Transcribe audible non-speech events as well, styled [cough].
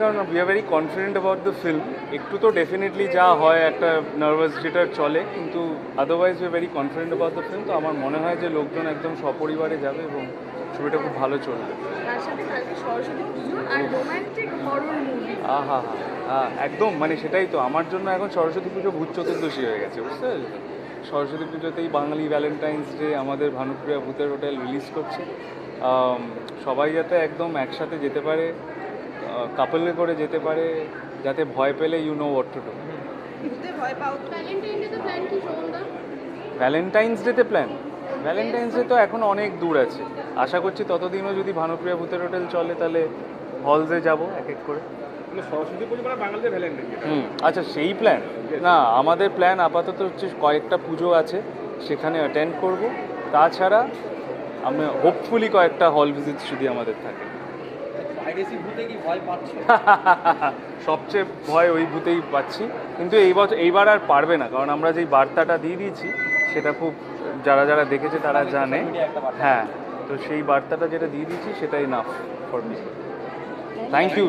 কারণ we are very confident about the film একটু তো ডেফিনেটলি যা হয় একটা নার্ভাস যেটা চলে কিন্তু otherwise we very confident about the film তো আমার মনে হয় যে লোকজন একদম সপরিবারে যাবে এবং ছবিটা খুব ভালো চলবে। আহা হা একদম মানে সেটাই তো। আমার জন্য এখন সরস্বতী পুজো ভূত চতুর্দশী হয়ে গেছে বুঝতে পারলি সরস্বতী পুজোতেই বাঙালি ভ্যালেন্টাইন্স ডে আমাদের ভানুপ্রিয়া ভূতের হোটেল রিলিজ করছে। সবাই যাতে একদম একসাথে যেতে পারে কাপলে করে যেতে পারে যাতে ভয় পেলে you know what to do ভূতে ভয় পাও ভ্যালেন্টাইন ডে তো প্ল্যান ভ্যালেন্টাইন্স ডেতে প্ল্যান ভ্যালেন্টাইন্স ডে তো এখন অনেক দূর আছে। আশা করছি ততদিনও যদি ভানুপ্রিয়া ভূতের হোটেল চলে তাহলে হলসে যাব এক এক করে। মানে হুম আচ্ছা সেই প্ল্যান না আমাদের প্ল্যান আপাতত হচ্ছে কয়েকটা পুজো আছে সেখানে অ্যাটেন্ড করব। তাছাড়া আমি হোপফুলি কয়েকটা হল ভিজিট যদি আমাদের থাকে পাইরেসি ভূতে কি ভয় পাচ্ছ [laughs] সবচেয়ে ভয় ওই ভূতেই পাচ্ছি। কিন্তু এই বছর এইবার আর পারবে না কারণ আমরা যেই বার্তাটা দিয়ে দিয়েছি সেটা খুব যারা যারা দেখেছে তারা জানে। হ্যাঁ তো সেই বার্তাটা যেটা দিয়ে দিয়েছি সেটাই না ফর মি থ্যাংক ইউ